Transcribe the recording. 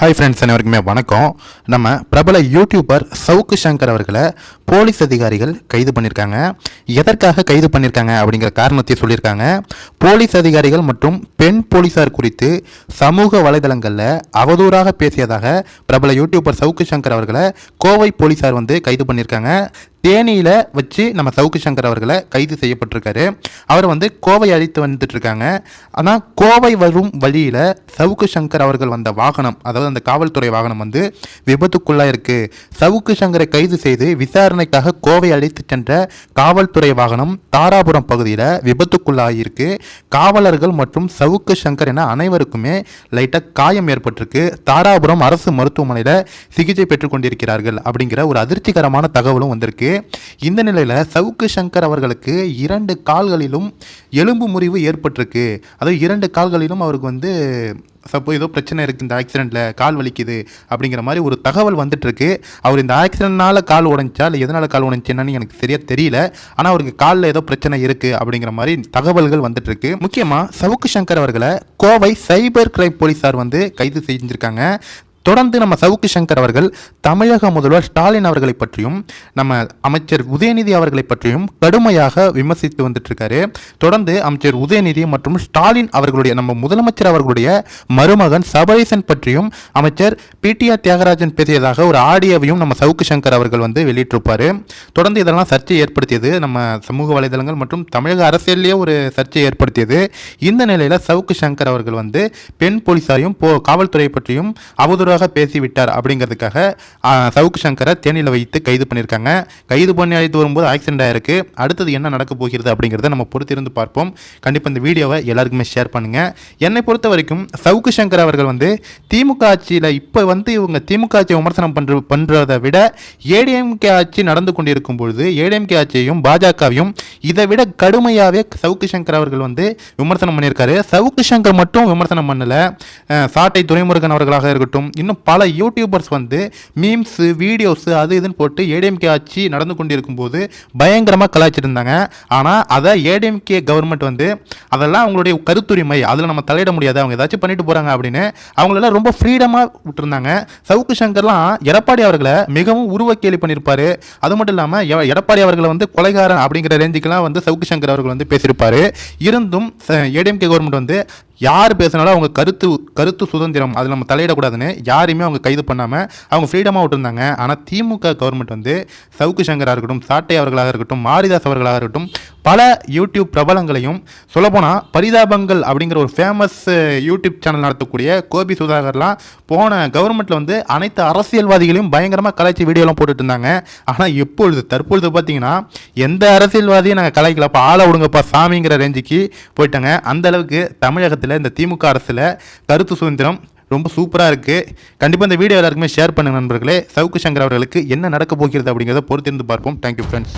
Hi friends அனைவருக்குமே வணக்கம். நம்ம பிரபல யூடியூபர் சவுக்கு சங்கர் அவர்களை போலீஸ் அதிகாரிகள் கைது பண்ணியிருக்காங்க எதற்காக கைது பண்ணியிருக்காங்க அப்படிங்கிற காரணத்தை சொல்லியிருக்காங்க. போலீஸ் அதிகாரிகள் மற்றும் பெண் போலீஸார் குறித்து சமூக வலைதளங்களில் அவதூறாக பேசியதாக பிரபல யூடியூபர் சவுக்கு சங்கர் அவர்களை கோவை போலீஸார் வந்து கைது பண்ணியிருக்காங்க தேனியில் வச்சு நம்ம சவுக்கு சங்கர் அவர்களை கைது செய்யப்பட்டிருக்காரு. அவர் வந்து கோவை அழைத்து வந்துட்டு இருக்காங்க ஆனால் கோவை வரும் வழியில் சவுக்கு சங்கர் அவர்கள் வந்த வாகனம் அதாவது அந்த காவல்துறை வாகனம் வந்து விபத்துக்குள்ளாக இருக்குது சவுக்கு சங்கரை கைது செய்து விசாரணைக்காக கோவை அழைத்து சென்ற காவல்துறை வாகனம் தாராபுரம் பகுதியில் விபத்துக்குள்ளாகியிருக்கு காவலர்கள் மற்றும் சவுக்கு சங்கர் என அனைவருக்குமே லைட்டாக காயம் ஏற்பட்டிருக்கு. தாராபுரம் அரசு மருத்துவமனையில் சிகிச்சை பெற்றுக்கொண்டிருக்கிறார்கள் அப்படிங்கிற ஒரு அதிர்ச்சிகரமான தகவலும் வந்திருக்கு. இந்த நிலையில் சவுக்கு சங்கர் அவர்களுக்கு இரண்டு கால்களிலும் எலும்பு முறிவு ஏற்பட்டிருக்கு. அதாவது இரண்டு கால்களிலும் அவருக்கு வந்து சப்போ ஏதோ பிரச்சனை இருக்குது இந்த ஆக்சிடெண்ட்டில் கால் வலிக்குது அப்படிங்கிற மாதிரி ஒரு தகவல் வந்துட்டுருக்கு. அவர் இந்த ஆக்சிடென்ட்னால் கால் உடஞ்சா இல்லை எதனால் கால் உடைஞ்சுன்னு எனக்கு சரியாக தெரியல. ஆனால் அவருக்கு காலில் ஏதோ பிரச்சனை இருக்குது அப்படிங்கிற மாதிரி தகவல்கள் வந்துட்டுருக்கு. முக்கியமாக சவுக்கு சங்கர் அவர்களை கோவை சைபர் கிரைம் போலீஸார் வந்து கைது செஞ்சுருக்காங்க. தொடர்ந்து நம்ம சவுக்கு சங்கர் அவர்கள் தமிழக முதல்வர் ஸ்டாலின் அவர்களை பற்றியும் நம்ம அமைச்சர் உதயநிதி அவர்களை பற்றியும் கடுமையாக விமர்சித்து வந்துட்டு இருக்காரு தொடர்ந்து அமைச்சர் உதயநிதி மற்றும் ஸ்டாலின் அவர்களுடைய நம்ம முதலமைச்சர் அவர்களுடைய மருமகன் சபரீசன் பற்றியும் அமைச்சர் பிடிஆர் தியாகராஜன் பேசியதாக ஒரு ஆடியோவையும் நம்ம சவுக்கு சங்கர் அவர்கள் வந்து வெளியிட்டிருப்பார். தொடர்ந்து இதெல்லாம் சர்ச்சை ஏற்படுத்தியது நம்ம சமூக வலைதளங்கள் மற்றும் தமிழக அரசியல்லேயே ஒரு சர்ச்சை ஏற்படுத்தியது. இந்த நிலையில் சவுக்கு சங்கர் அவர்கள் வந்து பெண் போலீசாரையும் போ காவல்துறையை பற்றியும் அவதூறாக பேசிவிட்டார் அப்படிங்கிறதுக்காக ஆ, சவுக்கு சங்கரை தேனியில் வைத்து கைது பண்ணியிருக்காங்க. கைது பண்ணி அழைத்து வரும்போது ஆக்சிடென்ட் ஆயிருக்கு. அடுத்தது என்ன நடக்க போகிறது அப்படிங்கிறத நம்ம பொறுத்திருந்து பார்ப்போம். கண்டிப்பாக இந்த வீடியோவை எல்லாருக்குமே ஷேர் பண்ணுங்க. என்னை பொறுத்த வரைக்கும் சவுக்கு சங்கர் அவர்கள் வந்து திமுக ஆட்சியில் இப்போ வந்து இவங்க திமுக ஆட்சியை விமர்சனம் பண்ணுற பண்ணுறதை விட ஏடிஎம்கே ஆட்சி நடந்து கொண்டிருக்கும் பொழுது ஏடிஎம்கே ஆட்சியையும் பாஜகவையும் இதை விட கடுமையாகவே சவுக்கு சங்கர் அவர்கள் வந்து விமர்சனம் பண்ணியிருக்காரு. சவுக்கு சங்கர் மட்டும் விமர்சனம் பண்ணல. சாட்டை துரைமுருகன் அவர்களாக இருக்கட்டும் இன்னும் பல யூடியூபர்ஸ் வந்து மீம்ஸு வீடியோஸு அது இதுன்னு போட்டு ஏடிஎம்கே ஆட்சி நடந்து கொண்டிருக்கும் போது பயங்கரமாக கலாய்ச்சிருந்தாங்க. ஆனால் அதை ஏடிஎம்கே கவர்மெண்ட் வந்து அதெல்லாம் அவங்களுடைய கருத்துரிமை அதில் நம்ம தலையிட முடியாது. அவங்க ஏதாச்சும் பண்ணிட்டு போகிறாங்க அப்படின்னு அவங்களெல்லாம் ரொம்ப ஃப்ரீடமாக விட்டுருந்தாங்க. சவுக்கு சங்கர்லாம் எடப்பாடி அவர்களை மிகவும் உருவ கேலி பண்ணியிருப்பாரு அது மட்டும் இல்லாமல் எடப்பாடி அவர்களை வந்து கொலைகாரன் அப்படிங்கிற ரேஞ்சுக்கெல்லாம் வந்து சவுக்கு சங்கர் அவர்கள் வந்து பேசியிருப்பாரு. இருந்தும் ஏடிஎம்கே கவர்மெண்ட் வந்து யார் பேசினாலும் அவங்க கருத்து கருத்து சுதந்திரம் அதில் நம்ம தலையிடக்கூடாதுன்னு யாரையுமே அவங்க கைது பண்ணாமல் அவங்க ஃப்ரீடமாக விட்டுருந்தாங்க. ஆனால் திமுக கவர்மெண்ட் வந்து சவுக்கு சங்கராக இருக்கட்டும் சாட்டை அவர்களாக இருக்கட்டும் மாரிதாஸ் அவர்களாக இருக்கட்டும் பல யூடியூப் பிரபலங்களையும் சொல்லப்போனால் பரிதாபங்கள் அப்படிங்கிற ஒரு ஃபேமஸ் யூடியூப் சேனல் நடத்தக்கூடிய கோபி சுதாகர்லாம் போன கவர்மெண்ட்டில் வந்து அனைத்து அரசியல்வாதிகளையும் பயங்கரமாக கலாய்ச்சி வீடியோலாம் போட்டுட்டு இருந்தாங்க. ஆனால் இப்பொழுது தற்பொழுது பார்த்தீங்கன்னா எந்த அரசியல்வாதியும் நாங்கள் கலாய்க்கலப்பா ஆளை விடுங்கப்பா சாமிங்கிற ரேஞ்சுக்கு போயிட்டாங்க. அந்த அளவுக்கு தமிழகத்தில் இந்த திமுக அரசில் கருத்து சுதந்திரம் ரொம்ப சூப்பராக இருக்குது கண்டிப்பாக இந்த வீடியோ எல்லாருக்குமே ஷேர் பண்ணுங்க நண்பர்களே. சவுக்கு சங்கர் அவர்களுக்கு என்ன நடக்க போகிறது அப்படிங்கிறத பொறுத்திருந்து பார்ப்போம். Thank you friends